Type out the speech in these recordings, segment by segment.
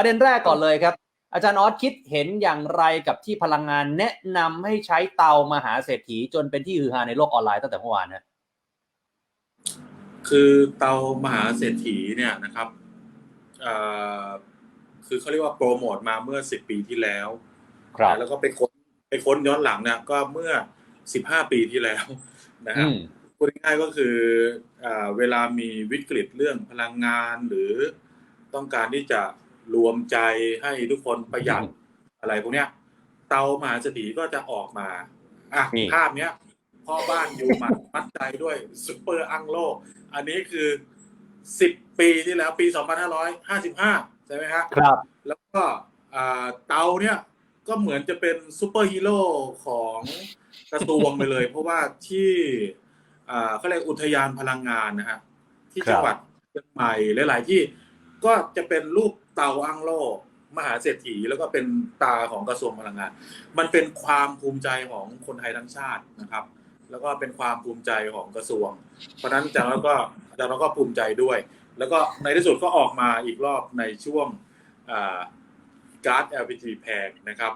ประเด็นแรกก่อนเลยครับ อาจารย์ออสคิดเห็นอย่างไรกับที่พลังงานแนะนำให้ใช้เตามหาเศรษฐีจนเป็นที่ฮือฮาในโลกออนไลน์ตั้งแต่เมื่อวานนะคือเตามหาเศรษฐีเนี่ยนะครับเอ่อคือเขาเรียกว่าโปรโมทมาเมื่อสิบปีที่แล้วครับแล้วก็ไปค้นไปค้นย้อนหลังเนี่ยก็เมื่อสิบห้าปีที่แล้วนะคอืรับมพูดง่ายๆก็คือเอ่อเวลามีวิกฤตเรื่องพลังงานหรือต้องการที่จะ รวมใจให้ทุกคนประหยัดอืมอะไรพวกเนี้ย เตามหาเศรษฐีก็จะออกมาอะนี่ภาพเนี้ยพ่อบ้านอยู่หมัดมัดใจด้วยซุปเปอร์อังโล อันนี้คือสิบปีที่แล้วปีสองพันห้าร้อยห้าสิบห้าใช่ไหมฮะครับ แล้วก็อ่าเตาเนี่ยก็เหมือนจะเป็นซูเปอร์ฮีโร่ของกระทรวงไปเลย เพราะว่าที่อ่าเขาเรียกอุทยานพลังงานนะฮะที่ครับจังหวัดเชียงใหม่หลาย ๆ ที่ก็จะเป็นรูป เตาอังโลมหาเศรษฐีแล้วก็เป็นตาของกระทรวงพลังงาน มันเป็นความภูมิใจของคนไทยทั้งชาตินะครับ แล้วก็เป็นความภูมิใจของกระทรวง เพราะฉะนั้นอาจารย์เราก็อาจารย์เราก็ภูมิใจด้วย แล้วก็ในที่สุดก็ออกมาอีกรอบในช่วงการ์ด LPG แพงนะครับ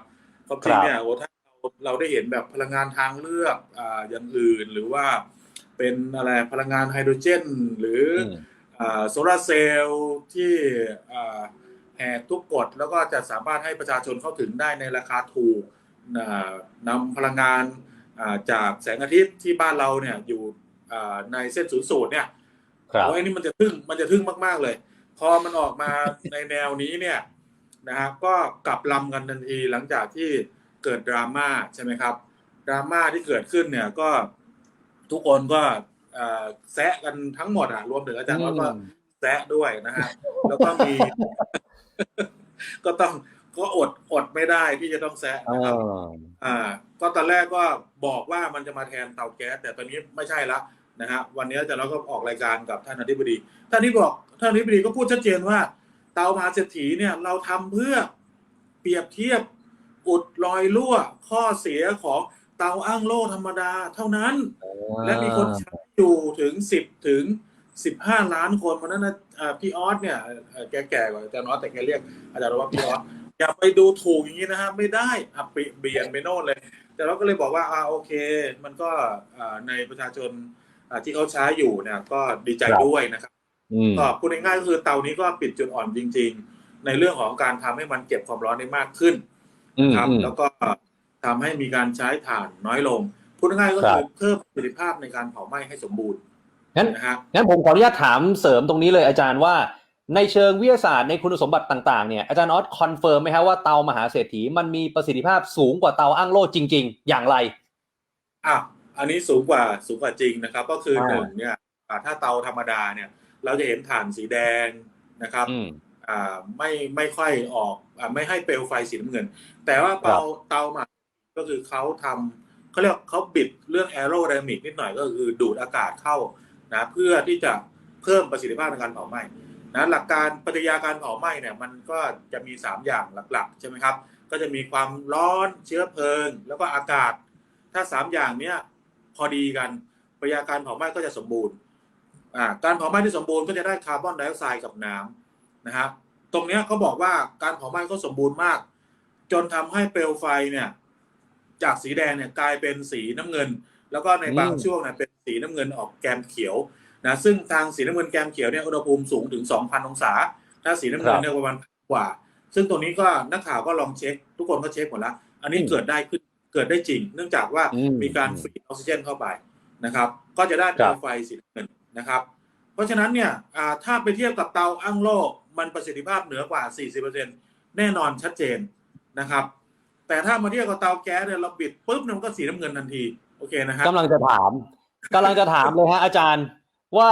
ความจริงเนี่ยโอ้ถ้าเราเราได้เห็นแบบพลังงานทางเลือกอ่าอย่างอื่นหรือว่าเป็นอะไรพลังงานไฮโดรเจน หรืออมโซลาร์เซลล์ที่อ่า แหกทุกกฎแล้วก็จะสามารถให้ประชาชนเข้าถึงได้ในราคาถูกอ่านำพลังงานอ่าจากแสงอาทิตย์ที่บ้านเราเนี่ยอยู่อ่าในเส้นศูนย์สูตรเนี่ยครับโอ้ยนี่มันจะทึ่งมันจะทึ่งมาก ๆ เลย พอมันออกมาในแนวนี้เนี่ยนะฮะก็กลับลำกันทันทีหลังจากที่เกิดดราม่าใช่ไหมครับดราม่าที่เกิดขึ้นเนี่ยก็ทุกคนก็เอ่อแซะกันทั้งหมดอะรวมถึงอาจารย์ว่าก็แซะด้วยนะฮะแล้วก็มี ก็ต้องก็อดอดไม่ได้ที่จะต้องแซะเอนะครับออ่า ก็ตอนแรกก็บอกว่ามันจะมาแทนเตาแก๊สแต่ตอนนี้ไม่ใช่ละนะฮะวันนี้อาจารย์เราก็ออกรายการกับท่านอธิบดีท่านที่บอกท่านอธิบดีก็พูดชัดเจนว่า เตามหาเศรษฐีเนี่ยเราทำเพื่อเปรียบเทียบอุดรอยรั่วข้อเสียของเตาอ้างโล่ธรรมดาเท่านั้น และมีคนใช้อยู่ถึงสิบถึง สิบห้าล้านคนเพราะฉะนั้นนะอ่าพี่ออสเนี่ยเอ่อแกแก่กว่าอาจารย์ออสแต่แกเรียกอาจารย์ว่าพี่ออสอย่าไปดูถูกอย่างนี้นะฮะไม่ได้อะเปลี่ยนเบียนไปโน่นเลย แต่เราก็เลยบอกว่าอ่าโอเค มันก็อ่าในประชาชนอ่าที่เขาใช้อยู่เนี่ยก็ดีใจครับด้วยนะครับ อืม ก็พูดง่ายๆก็คือเตานี้ก็ปิดจุดอ่อนจริง ๆ ในเรื่องของการทำให้มันเก็บความร้อนได้มากขึ้นอืมครับอืมแล้วก็ทำให้มีการใช้ถ่านน้อยลง พูดง่ายๆก็ครัคืบอเพิ่มประสิทธิภาพในการเผาไหม้ให้สมบูรณ์ งั้นนะฮะงั้นผมขออนุญาตถามเสริมตรงนี้เลยอาจารย์ว่า ในเชิงวิทยาศาสตร์ในคุณสมบัติต่างๆเนี่ยอาจารย์ออสคอนเฟิร์มไหมครับว่าเตามหาเศรษฐีมันมีประสิทธิภาพสูงกว่าเตาอ้างโล่จริง ๆ อย่างไรอะอันนี้สูงกว่าสูงกว่าจริงนะครับ ก็คืออ่าหนึ่งเนี่ยอ่าถ้าเตาธรรมดาเนี่ย เราจะเห็นถ่านสีแดงนะครับอืมอ่าไม่ไม่ค่อยออกอ่าไม่ให้เปลวไฟสีน้ำเงิน แต่ว่าเตาเตาหมาก็คือเขาทำเขาเรียกเขาบิดเรื่องแอโรไดนามิกนิดหน่อยก็คือดูดอากาศเข้า นะเพื่อที่จะเพิ่มประสิทธิภาพในการเผาไหม้นะหลักการปฏิกิริยาการเผาไหม้เนี่ยมันก็จะมี 3 อย่างหลักๆใช่ไหมครับ ก็จะมีความร้อนเชื้อเพลิง แล้วก็อากาศ ถ้า 3 อย่างเนี้ยพอดีกันปฏิกิริยาการเผาไหม้ก็จะสมบูรณ์อ่าการเผาไหม้ที่สมบูรณ์ก็จะได้คาร์บอนไดออกไซด์กับน้ำนะครับตรงเนี้ยเขาบอกว่าการเผาไหม้ก็สมบูรณ์มาก จนทำให้เปลวไฟเนี่ยจากสีแดงเนี่ยกลายเป็นสีน้ำเงิน แล้วก็ในบางอืมช่วงเนี่ยเป็น สีน้ำเงินออกแกมเขียวนะซึ่งทางสีน้ำเงินแกมเขียวเนี่ยอุณหภูมิสูงถึง 2,000 องศา ถ้าสีน้ำเงินเนี่ยประมาณกว่า ซึ่งตรงนี้ก็นักข่าวก็ลองเช็ค ทุกคนก็เช็คหมดแล้ว อันนี้เกิดได้ขึ้นเกิดได้จริง เนื่องจากว่าอืมมีการฟีดออกซิเจนเข้าไปนะครับ ก็จะได้เปลวไฟสีน้ำเงินนะครับ เพราะฉะนั้นเนี่ยอ่าถ้าไปเทียบกับเตาอั้งโลกมันประสิทธิภาพเหนือกว่า 40%แน่นอนชัดเจนนะครับ แต่ถ้ามาเทียบกับเตาแก๊สเนี่ยเราบิดปุ๊บเนี่ยมันก็สีน้ำเงินทันที โอเคนะฮะกำลังจะถาม กำลังจะถามเลยฮะอาจารย์ ว่า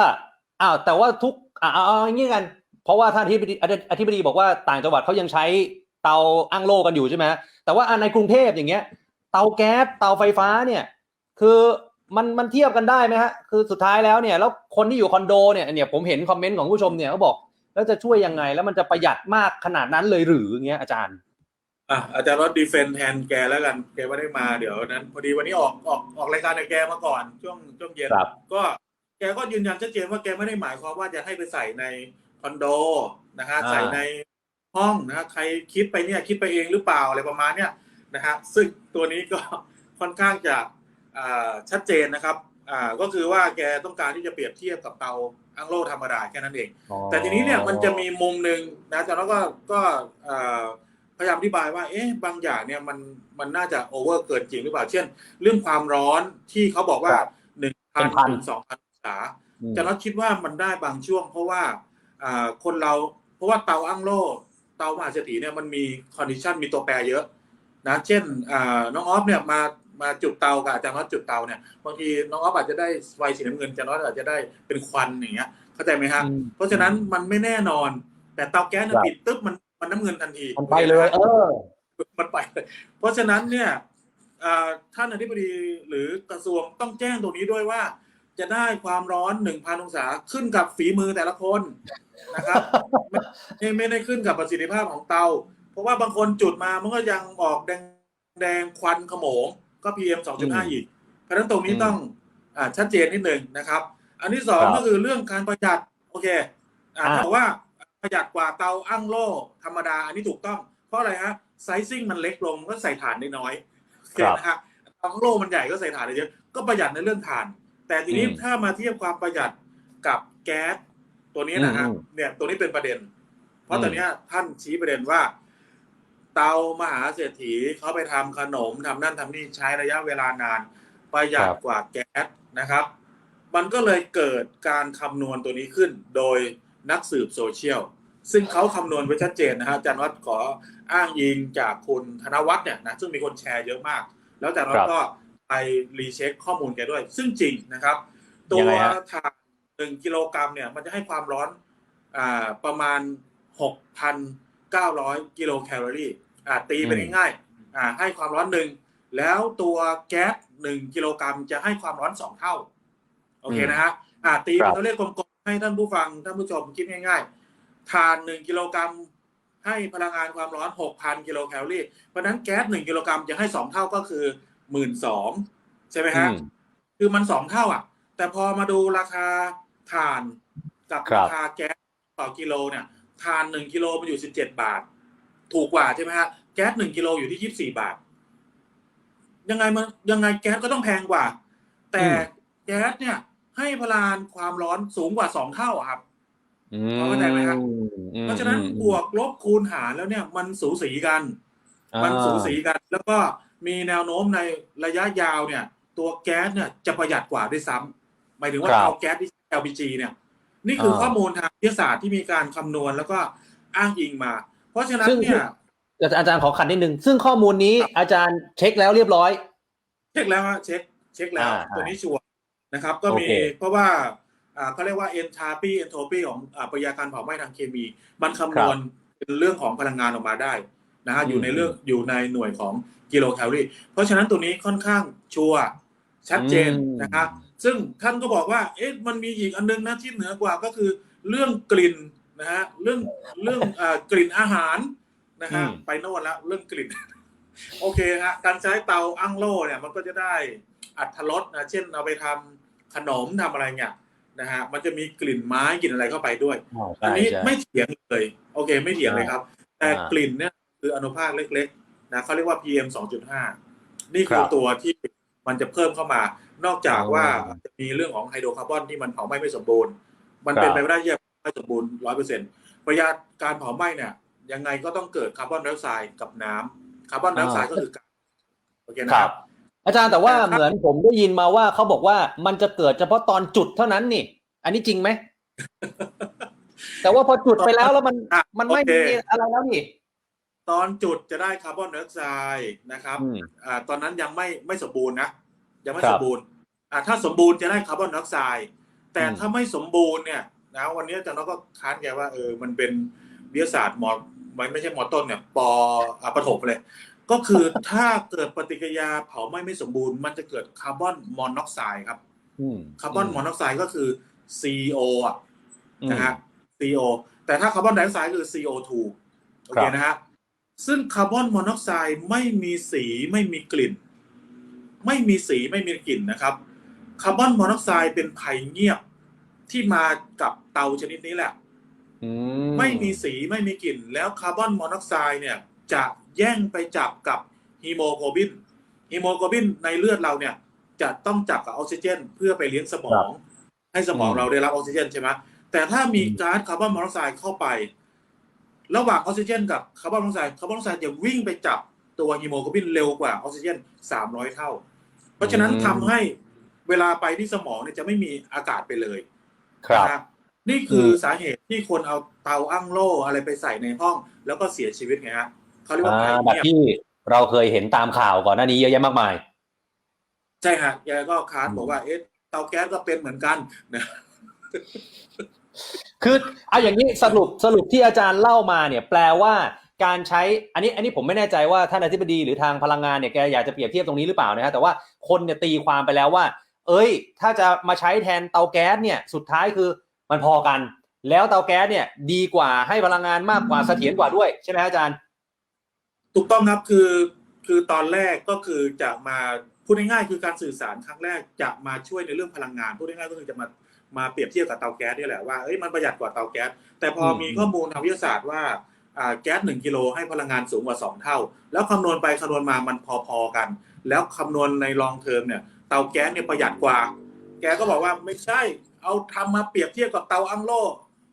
อ้าวแต่ว่าทุกอ่าเอาอาอย่างนี้กัน เพราะว่าท่านอธิบดีอธิบดีบอกว่าต่างจังหวัดเขายังใช้เตาอ้างโล่กันอยู่ใช่ไหมแต่ว่าในกรุงเทพอย่างเงี้ย เตาแก๊สเตาไฟฟ้าเนี่ย คือมันมันเทียบกันได้ไหมฮะคือสุดท้ายแล้วเนี่ย แล้วคนที่อยู่คอนโดเนี่ยเนี่ยผมเห็นคอมเมนต์ของผู้ชมเนี่ยเขาบอก แล้วจะช่วยยังไงแล้วมันจะประหยัดมากขนาดนั้นเลยหรืออย่างเงี้ยอาจารย์ อะอาจารย์รถดีเฟนแทนแกแล้วกัน แกไม่ได้มาเดี๋ยวนั้น พอดีวันนี้ออกออกออกรายการกับแกมาก่อน ช่วงช่วงเย็นครับ ก็แกก็ยืนยันชัดเจนว่าแกไม่ได้หมายความว่าจะให้ไปใส่ในคอนโดนะฮะอ่า ใส่ในห้องนะใครคิดไปเนี่ยคิดไปเองหรือเปล่าอะไรประมาณเนี้ยนะฮะซึ่งตัวนี้ก็ ค่อนข้างจะอ่าชัดเจนนะครับอ่าก็คือว่าแกต้องการที่จะเปรียบเทียบกับเตาอังโลธรรมดาแค่นั้นเอง แต่ทีนี้เนี่ยมันจะมีมุมหนึ่งนะอาจารย์แล้วก็ก็เอ่อ พยายามอธิบายว่าเอ๊ะบางอย่างเนี่ยมันมันน่าจะโอเวอร์เกินจริงหรือเปล่า เช่น เรื่องความร้อนที่เขาบอกว่าครับหนึ่งเป็พันนพันถึงสองพันองศาอืมอาจารย์น็อตคิดว่ามันได้บางช่วง เพราะว่าอ่าคนเราเพราะว่าเตาอั้งโล่เตามหาเศรษฐีเนี่ยมันมีคอนดิชันมีตัวแปรเยอะนะเช่นอ่าน้องออฟเนี่ยมามาจุดเตากับอาจารย์น็อตจุดเตาเนี่ยบางทีน้องออฟอาจจะได้ไฟสีน้ำเงินอาจารย์น็อตอาจจะได้เป็นควันอย่างเงี้ยเข้าใจไหมฮะอืมเพราะฉะนั้นมันไม่แน่นอน แต่เตาแก๊สเนี่ยครับปิดตึ๊บมัน มันน้ำเงินทันที มันไปเลย เออ มันไปเลยเพราะฉะนั้นเนี่ยอ่าท่านอธิบดีหรือกระทรวงต้องแจ้งตรงนี้ด้วยว่า จะได้ความร้อนหนึ่งพันองศาขึ้นกับฝีมือแต่ละคนนะครับไม่ไม่ได้ขึ้นกับประสิทธิภาพของเตา เพราะว่าบางคนจุดมามันก็ยังออกแดงแดงควันขโมง ก็ PM อืม2.5อีก เพราะฉะนั้นตรงนี้อืมต้องอ่าชัดเจนนิดหนึ่งนะครับ อันที่สองครับก็คือเรื่องการประหยัดโอเคอ่าอ่าถ้าบอกว่า ประหยัดกว่าเตาอั้งโล่ธรรมดาอันนี้ถูกต้อง เพราะอะไรฮะไซซิ่งมันเล็กลงก็ใส่ถ่านได้น้อยโอเคนะฮะเตาอั้งโล่มันใหญ่ก็ใส่ถ่านได้เยอะก็ประหยัดในเรื่องถ่าน แต่ทีนี้อืมถ้ามาเทียบความประหยัดกับแก๊สตัวนี้นะฮะอืมเนี่ยตัวนี้เป็นประเด็น เพราะอืมตอนเนี้ยท่านชี้ประเด็นว่า เตามหาเศรษฐีเขาไปทำขนมทำนั่นทำนี่ใช้ระยะเวลานาน ประหยัดกว่าแก๊สนะครับ มันก็เลยเกิดการคำนวณตัวนี้ขึ้นโดย นักสืบโซเชียล ซึ่งเขาคำนวณไว้ชัดเจนนะฮะอาจารย์วัดขออ้างอิงจากคุณธนวัฒน์เนี่ยนะซึ่งมีคนแชร์เยอะมาก แล้วอาจารย์วัดครับก็ไปรีเช็คข้อมูลแกด้วย ซึ่งจริงนะครับ ตัยัวงไงฮะถ่านหนึ่งกิโลกรัมเนี่ย มันจะให้ความร้อนอ่าประมาณหกพันเก้าร้อยกิโลแคลอรี่อ่าตีไปง่ายๆอ่าให้ความร้อนหนึ่งแล้วตัวแก๊สหนึ่งกิโลกรัมจะให้ความร้อนสองเท่า โอเคนะฮะอ่าตีเป็นตัวเลขกลมๆ ให้ท่านผู้ฟังท่านผู้ชมคิดง่ายๆถ่านหนึ่งกิโลกรัมให้พลังงานความร้อนหกพันกิโลแคลอรี่เพราะฉะนั้นแก๊สหนึ่งกิโลกรัมจะให้สองเท่าก็คือหมื่นสองใช่ไหมฮะอืมคือมันสองเท่าอะ แต่พอมาดูราคาถ่านกับครับราคาแก๊สต่อกิโลเนี่ยถ่านหนึ่งกิโลมันอยู่สิบเจ็ดบาท ถูกกว่าใช่ไหมฮะแก๊สหนึ่งกิโลอยู่ที่ยี่สิบสี่บาท ยังไงมันยังไงแก๊สก็ต้องแพงกว่า แต่อืมแก๊สเนี่ย ให้พลังความร้อนสูงกว่าสองเท่าอะครับอืเข้าใจไหมครับอืมเพราะฉะนั้นอืมบวกลบคูณหารแล้วเนี่ยมันสูสีกัน มันสูสีกัน แล้วก็มีแนวโน้มในระยะยาวเนี่ย ตัวแก๊สเนี่ยจะประหยัดกว่าด้วยซ้ำหมายถึงว่าครับเตาแก๊สที่ LPG เนี่ย นี่คืออาข้อมูลทางวิทยาศาสตร์ที่มีการคำนวณแล้วก็อ้างอิงมา เพราะฉะนั้นซึ่งเนี่ยอาจารย์อาจารย์ขอขันนิดนึง ซึ่งข้อมูลนี้ครับอาจารย์เช็คแล้วเรียบร้อย เช็คแล้วฮะเช็ค เช็คแล้วอ่าตัวนี้ชัวร์ นะครับ ก็มีโอเคเพราะว่าอ่าเขาเรียกว่า entropy entropy ของอ่าปฏิกิริยาการเผาไหม้ทางเคมี มันคำนวณเป็นเรื่องของพลังงานออกมาได้นะฮะอืมอยู่ในเรื่องอยู่ในหน่วยของกิโลแคลอรี่เพราะฉะนั้นตัวนี้ค่อนข้างชัวร์ชัดเจนอืมนะครับซึ่งท่านก็บอกว่า เอ๊ะมันมีอีกอันนึงนะที่เหนือกว่าก็คือเรื่องกลิ่นนะฮะเรื่องเรื่องอ่ากลิ่นอาหารนะฮะอืมไปโน่นแล้วเรื่องกลิ่น โอเคฮะการใช้เตาอั้งโล่เนี่ยมันก็จะได้อัตรสนะเช่นเอาไปทำ ขนมทำอะไรเนี่ยนะฮะมันจะมีกลิ่นไม้กลิ่นอะไรเข้าไปด้วยอ๋ออัใช่นนี้ใช่ไม่เถียงเลย โอเค ไม่เถียงเลยครับ แต่อ่ากลิ่นเนี่ยคืออนุภาคเล็กๆนะเขาเรียกว่า PM 2.5 นี่คือครับตัวที่มันจะเพิ่มเข้ามานอกจากอ๋อว่าจะมีเรื่องของไฮโดรคาร์บอนที่มันเผาไหม้ไม่สมบูรณ์ มันเป็นครับไปไม่ได้ที่จะไม่สมบูรณ์ร้อยเปอร์เซ็นต์ประหยัดการเผาไหม้เนี่ย ยังไงก็ต้องเกิดคาร์บอนไดออกไซด์กับน้ำคาร์บอนไดออกไซด์ก็คือก๊าซโอเคนะคครัรับบ อาจารย์แต่ว่าแต่ถ้าเหมือนผมได้ยินมาว่าเขาบอกว่ามันจะเกิดเฉพาะตอนจุดเท่านั้นนี่ อันนี้จริงไหม แต่ว่าพอจุดไปแล้วแล้วมันอะมันไม่โอเคมีอะไรแล้วนี่ตอนจุดจะได้คาร์บอนไดออกไซด์นะครับอืมอ่าตอนนั้นยังไม่ไม่สมบูรณ์นะยังไม่ครัสบมบูรณ์อ่าถ้าสมบูรณ์จะได้คาร์บอนไดออกไซด์แต่อืมถ้าไม่สมบูรณ์เนี่ยนะวันนี้อาจารย์น้องก็ค้านแกว่าเออมันเป็นวิทยาศาสตร์มอมันไม่ใช่มอต้นเนี่ยปอ่าประถมเลย ก็คือถ้าเกิดปฏิกิริยาเผาไหม้ไม่สมบูรณ์ มันจะเกิดคาร์บอนมอนอกไซด์ครับอืมคาร์บอนมอนอกไซด์ก็คือ CO อะอืมนะฮะ CO แต่ถ้าคาร์บอนไดออกไซด์คือ CO2 โอเคครับนะฮะซึ่งคาร์บอนมอนอกไซด์ไม่มีสีไม่มีกลิ่น ไม่มีสีไม่มีกลิ่นนะครับคาร์บอนมอนอกไซด์เป็นภัยเงียบที่มากับเตาชนิดนี้แหละอืไม่มีสีไม่มีกลิ่น แล้วคาร์บอนมอนอกไซด์เนี่ยจะ แย่งไปจับกับฮีโมโกลบินฮีโมโกลบินในเลือดเราเนี่ย จะต้องจับกับออกซิเจน เพื่อไปเลี้ยงสมอง ให้สมองเราได้รับออกซิเจนใช่ไหมแต่ถ้ามีก๊าซคาร์บอนมอนอกไซด์เข้าไป ระหว่างออกซิเจน กับคาร์บอนมอนอกไซด์คาร์บอนมอนอกไซด์จะวิ่งไปจับตัวฮีโมโกลบินเร็วกว่าออกซิเจน 300 เท่า เพราะฉะนั้นทำให้เวลาไปที่สมองเนี่ยจะไม่มีอากาศไปเลยครับนะครับ นี่คือสาเหตุที่คนเอาเตาอั้งโล่อะไรไปใส่ในห้อง แล้วก็เสียชีวิตไงฮะ เขาเรียกว่าอ่าไผ่แบบเงียบที่เราเคยเห็นตามข่าวก่อนหน้านี้เยอะแยะมากมาย ใช่ฮะแกก็คาดอืมบอกว่าเอ๊ะเตาแก๊สก็เป็นเหมือนกันนะคือเอาอย่างนี้สรุปสรุปที่อาจารย์เล่ามาเนี่ย แปลว่าการใช้อันนี้อันนี้ผมไม่แน่ใจว่าท่านอธิบดีหรือทางพลังงานเนี่ยแกอยากจะเปรียบเทียบตรงนี้หรือเปล่านะฮะแต่ว่าคนเนี่ยตีความไปแล้วว่า เอ้ย ถ้าจะมาใช้แทนเตาแก๊สเนี่ยสุดท้ายคือมันพอกัน แล้วเตาแก๊สเนี่ย ดีกว่าให้พลังงานมากกว่าเสถียรกว่าด้วยใช่ไหมฮะอาจารย์ ถูกต้องครับคือคือตอนแรกก็คือจะมาพูดง่ายๆคือการสื่อสารครั้งแรกจะมาช่วยในเรื่องพลังงานพูดง่ายๆก็คือจะมามาเปรียบเทียบกับเตาแก๊สนี่แหละว่าเอ้ยมันประหยัดกว่าเตาแก๊สแต่พอมีข้อมูลทางวิทยาศาสตร์ว่าแก๊สหนึ่งกิโลให้พลังงานสูงกว่าสองเท่า แล้วคำนวณไปคำนวณมามันพอๆกัน แล้วคำนวณในลองเทอมเนี่ยเตาแก๊สเนี่ยประหยัดกว่า แกก็บอกว่าไม่ใช่ เอาทำมาเปรียบเทียบกับเตาอังโล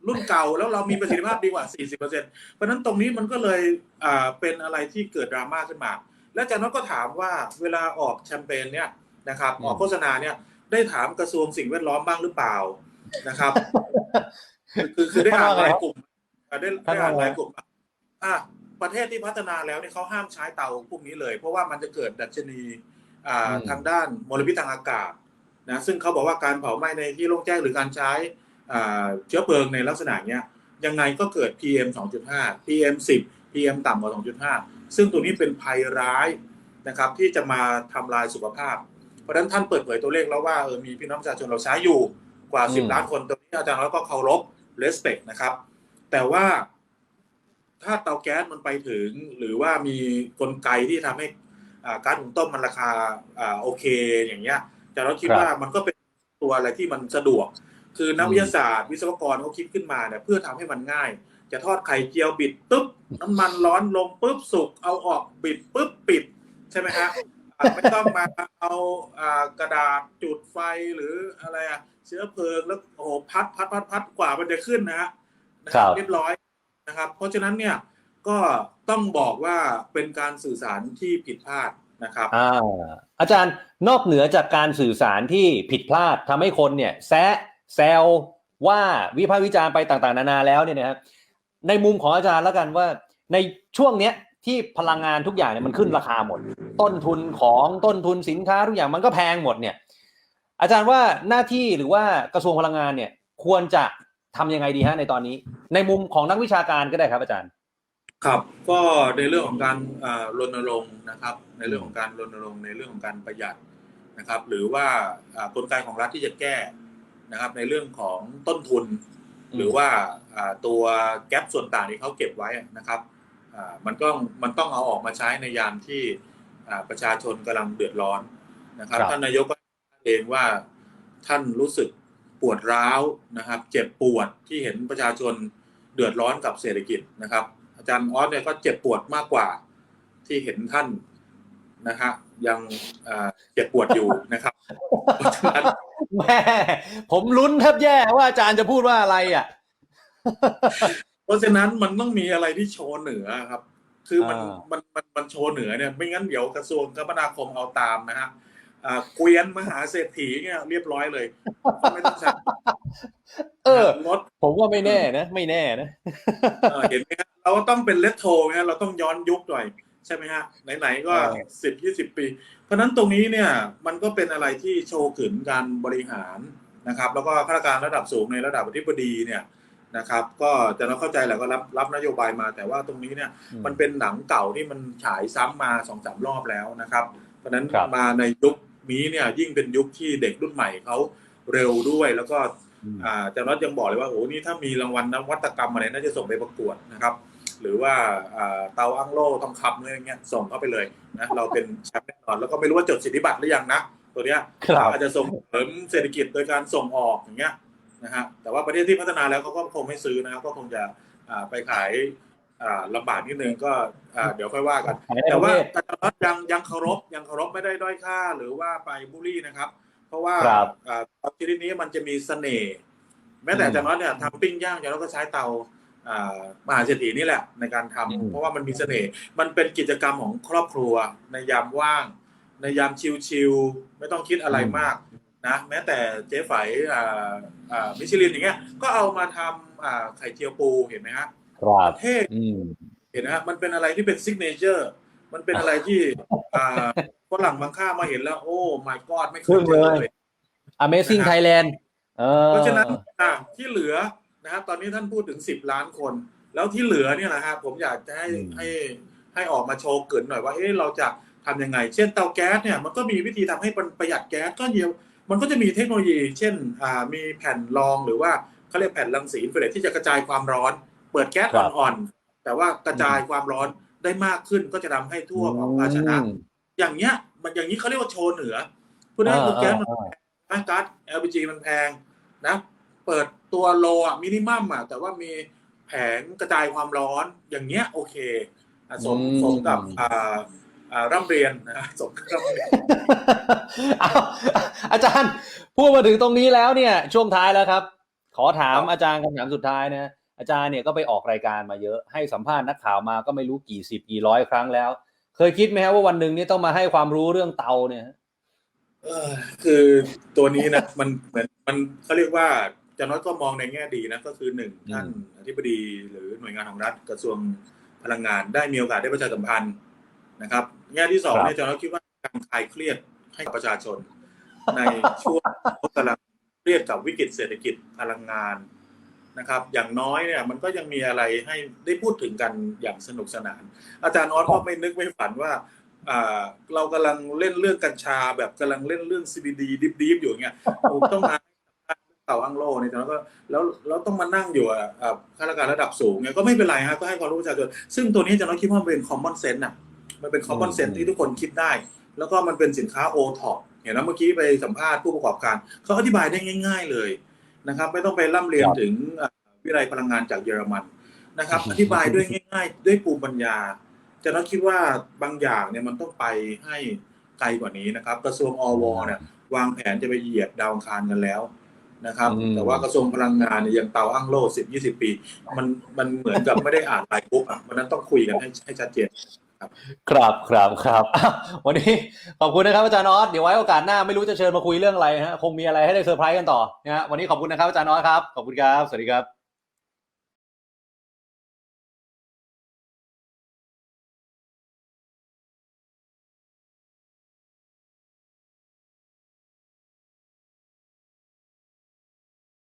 รุ่นเก่าแล้วเรามีประสิทธิภาพดีกว่า 40%เพราะฉะนั้นตรงนี้มันก็เลยอ่าเป็นอะไรที่เกิดดราม่าขึ้นมา แล้วอาจารย์น็อตก็ถามว่าเวลาออกแชมเปญเนี่ยนะครับอืมออกโฆษณาเนี่ยได้ถามกระทรวงสิ่งแวดล้อมบ้างหรือเปล่านะครับ คือคือได้อ่านรายกลุ่มอ่าได้ได้อ่านรายกลุ่มอะประเทศที่พัฒนาแล้วเนี่ยเขาห้ามใช้เตาพวกนี้เลย เพราะว่ามันจะเกิดดัชนีอ่าอืมทางด้านมลพิษทางอากาศนะซึ่งเขาบอกว่าการเผาไหม้ในที่โล่งแจ้งหรือการใช้อ่า เชื้อเพลิงในลักษณะเนี้ยยังไงก็เกิด PM 2.5 PM 10 PM ต่ำกว่า 2.5 ซึ่งตัวนี้เป็นภัยร้ายนะครับที่จะมาทำลายสุขภาพ เพราะฉะนั้นท่านเปิดเผยตัวเลขแล้วว่าเออมีพี่น้องประชาชนเราใช้อยู่กว่าอืม10 ล้านคนตรงนี้อาจารย์เราก็เคารพ respect นะครับ แต่ว่าถ้าเตาแก๊สมันไปถึง หรือว่ามีกลไกที่ทำให้อ่าการหุงต้มมันราคาอ่าโอเคอย่างเงี้ยแต่เราคิดครับว่ามันก็เป็นตัวอะไรที่มันสะดวก คือนักวิทยาศาสตร์ วิศวกรเขาคิดขึ้นมาเนี่ยเพื่อทำให้มันง่าย จะทอดไข่เจียวบิดปุ๊บน้ำมันร้อนลงปุ๊บสุกเอาออกบิดปุ๊บปิด ใช่ไหมฮะอ่าไม่ต้องมาเอาอ่ากระดาษจุดไฟหรืออะไรอะเชื้อเพลิงแล้วโอ้โหพัดพัดพัดพัดกว่ามันจะขึ้นนะฮะนะคครัรับบเรียบร้อยนะครับ เพราะฉะนั้นเนี่ยก็ต้องบอกว่าเป็นการสื่อสารที่ผิดพลาดนะครับอ่าอาจารย์นอกเหนือจากการสื่อสารที่ผิดพลาดทำให้คนเนี่ยแซะ แซวว่าวิพากษ์วิจารณ์ไปต่างๆ นานาแล้วเนี่ยนะครับในมุมของอาจารย์แล้วกันว่าในช่วงเนี้ยที่พลังงานทุกอย่างเนี่ยมันขึ้นราคาหมด ต้นทุนของต้นทุนสินค้าทุกอย่างมันก็แพงหมดเนี่ย อาจารย์ว่าหน้าที่หรือว่ากระทรวงพลังงานเนี่ย ควรจะทำยังไงดีฮะในตอนนี้ ในมุมของนักวิชาการก็ได้ครับอาจารย์ ครับก็ในเรื่องของการรณรงค์นะครับ ในเรื่องของการรณรงค์ในเรื่องของการประหยัดนะครับ หรือว่าอ่ากลไกของรัฐที่จะแก้ นะครับในเรื่องของต้นทุนอืมหรือว่าอ่าตัวแก๊ปส่วนต่างที่เขาเก็บไว้นะครับอ่ามันก็มันต้องเอาออกมาใช้ในยามที่อ่าประชาชนกำลังเดือดร้อนนะครับครับท่านนายกก็เองว่าท่านรู้สึกปวดร้าวนะครับ เจ็บปวดที่เห็นประชาชนเดือดร้อนกับเศรษฐกิจนะครับ อาจารย์ออสเนี่ยก็เจ็บปวดมากกว่าที่เห็นท่าน นะฮะยังอ่าเจ็บปวดอยู่นะครับเพราะฉะนั้นแม่ผมลุ้นแทบแย่ว่าอาจารย์จะพูดว่าอะไรอะ เพราะฉะนั้นมันต้องมีอะไรที่โชว์เหนือครับ คือมันอ่ามันมันมันโชว์เหนือเนี่ยไม่งั้นเดี๋ยวกระทรวงคมนาคมเอาตามนะฮะอ่าเกวียนมหาเศรษฐีเนี่ยเรียบร้อยเลยไม่ต้องใช้เออรถผมว่าไม่แน่นะ ไม่แน่นะเออเห็นไหมฮะเราก็ต้องเป็นเลตโทรนะเราต้องย้อนยุคหน่อย ใช่ไหมฮะไหนๆก็ใช่สิบยี่สิบปี เพราะฉะนั้นตรงนี้เนี่ยมันก็เป็นอะไรที่โชว์ถึงการบริหารนะครับ แล้วก็ข้าราชการระดับสูงในระดับอธิบดีเนี่ยนะครับ ก็จะเราเข้าใจแหละก็รับรับนโยบายมา แต่ว่าตรงนี้เนี่ยมันเป็นหนังเก่าที่มันฉายซ้ำมาสองสามรอบแล้วนะครับ เพราะฉะนั้นครับมาในยุคนี้เนี่ยยิ่งเป็นยุคที่เด็กรุ่นใหม่เขาเร็วด้วยแล้วก็อืมอ่าอาจารย์น็อตยังบอกเลยว่าโอ้โหนี่ถ้ามีรางวัลนวัตกรรมอะไรน่าจะส่งไปประกวดนะครับ หรือว่าอ่าเตาอั้งโล่ทองคำอะไรอย่างเงี้ยส่งเข้าไปเลยนะเราเป็นแชมป์แน่นอน แล้วก็ไม่รู้ว่าจดสิทธิบัตรหรือยังนะตัวเนี้ยครับอาจจะส่งเสริมเศรษฐกิจโดยการส่งออกอย่างเงี้ยนะฮะแต่ว่าประเทศที่พัฒนาแล้วเขาก็คงไม่ซื้อนะครับก็คงจะอ่าไปขายอ่าลำบากนิดนึงก็อ่าเดี๋ยวค่อยว่ากันขายในแต่ประว่าเทศอาจารย์น็อตยังยังเคารพยังเคารพไม่ได้ด้อยค่าหรือว่าไปบูลลี่นะครับ เพราะว่าครับอ่าเตาชนิดนี้มันจะมีเสน่ห์แม้แต่อาจารย์น็อตเนี่ยทำปิ้งย่างอาจารย์น็อตก็ใช้เตาอ่า มหาเศรษฐีนี่แหละในการทำอืมเพราะว่ามันมีเสน่ห์มันเป็นกิจกรรมของครอบครัว ในยามว่าง ในยามชิลๆไม่ต้องคิดอะไรมากนะแม้แต่เจ๊ไฝอ่าอ่ามิชลินอย่างเงี้ย ก็เอามาทำอ่าไข่เจียวปูเห็นไหมฮะครับเท่อืมเห็นนะฮะมันเป็นอะไรที่เป็นซิกเนเจอร์มันเป็นอะไรที่อ่าฝรั่งบางค่ามาเห็นแล้ว โอ้ my god ไม่เคยเจอเลย Amazing นะฮะ Thailand เออเพราะฉะนั้นอะที่เหลือ นะครับตอนนี้ท่านพูดถึงสิบล้านคน แล้วที่เหลือเนี่ยนะฮะผมอยากจะให้อืมให้ให้ออกมาโชว์เกรินหน่อยว่าเอ๊ะเราจะทำยังไง เช่นเตาแก๊สเนี่ยมันก็มีวิธีทำให้ประหยัดแก๊สก็เดียวมันก็จะมีเทคโนโลยี เช่นอ่ามีแผ่นรองหรือว่าเขาเรียกแผ่นรังสีอินฟราเรดที่จะกระจายความร้อน เปิดแก๊สครับอ่อนๆแต่ว่ากระจายความร้อนได้มากขึ้นก็จะทำให้ทั่วของภาชนะอืมอย่างเงี้ยมันอย่างนี้เขาเรียกว่าโชว์เหนือพูดง่ายๆคือแก๊สมันอ่านะก๊าซ LPG มันแพงนะ เปิดตัวโลอะมินิมัมอะแต่ว่ามีแผงกระจายความร้อนอย่างเงี้ยโอเคอะสมอืมสมกับอ่าอ่าร่ำเรียนนะสมกับร่ำเรียนเอาอาจารย์พูดมาถึงตรงนี้แล้วเนี่ย ช่วงท้ายแล้วครับ ขอถามครับอาจารย์คำถามสุดท้ายนะอาจารย์เนี่ยก็ไปออกรายการมาเยอะให้สัมภาษณ์นักข่าวมาก็ไม่รู้กี่สิบกี่ร้อยครั้งแล้ว เคยคิดไหมฮะว่าวันหนึ่งเนี่ยต้องมาให้ความรู้เรื่องเตาเนี่ยเออคือตัวนี้นะมันเหมือนมันเขาเรียกว่า จะน้อยก็มองในแง่ดีนะก็คือหนึ่งอืมท่านอธิบดีหรือหน่วยงานของรัฐกระทรวงพลังงานได้มีโอกาสได้ประชาสัมพันธ์นะครับ แง่ที่สองเนี่ยจะน้อยคิดว่าการคลายเครียดให้กับประชาชน ในช่วงที่กำลังเครียดกับวิกฤตเศรษฐกิจพลังงานนะครับ อย่างน้อยเนี่ยมันก็ยังมีอะไรให้ได้พูดถึงกันอย่างสนุกสนาน อาจารย์ออสก็ไม่นึกไม่ฝันว่าอ่าเรากำลังเล่นเรื่องกัญชาแบบกำลังเล่นเรื่อง CBD ดิบๆอยู่อย่างเงี้ยผมต้องมาเต่าอังโลเนี่ยแล้วก็แล้วแล้วต้องมานั่งอยู่อะอ่าข้าราชการระดับสูงเนี่ยก็ไม่เป็นไรฮะก็ให้ความรู้ประชาชนซึ่งตัวนี้อาจะน้อยคิดว่ามันเป็น common sense อะมันเป็น common sense ที่ทุกคนคิดได้ แล้วก็มันเป็นสินค้า o t o p เห็นไหมเมื่อกี้ไปสัมภาษณ์ผู้ประกอบการเขาอธิบายได้ง่าย ๆเลยนะครับ ไม่ต้องไปร่ำเรียนครับถึงอ่าวิทยาลัยพลังงานจากเยอรมันนะครับ อธิบายด้วยง่าย ๆ ด้วยภูมิปัญญาจะต้องคิดว่าบางอย่างเนี่ยมันต้องไปให้ไกลกว่านี้นะครับ กระทรวงอวเนี่ย วางแผนจะไปเหยียบดาวอังคารกันแล้ว นะครับอืมแต่ว่ากระทรวงพลังงานเนี่ยยังเตาอ้างโลสิบยี่สิบปี มันมันเหมือนกับไม่ได้อ่านไลน์บุ๊กอะวันนั้นต้องคุยกันให้ให้ชัดเจนครับครับครับอ้าววันนี้ขอบคุณนะครับอาจารย์ออสเดี๋ยวไว้โอกาสหน้าไม่รู้จะเชิญมาคุยเรื่องอะไรฮะคงมีอะไรให้ได้เซอร์ไพรส์กันต่อนะฮะวันนี้ขอบคุณนะครับอาจารย์ออสครับขอบคุณครับ สวัสดีครับ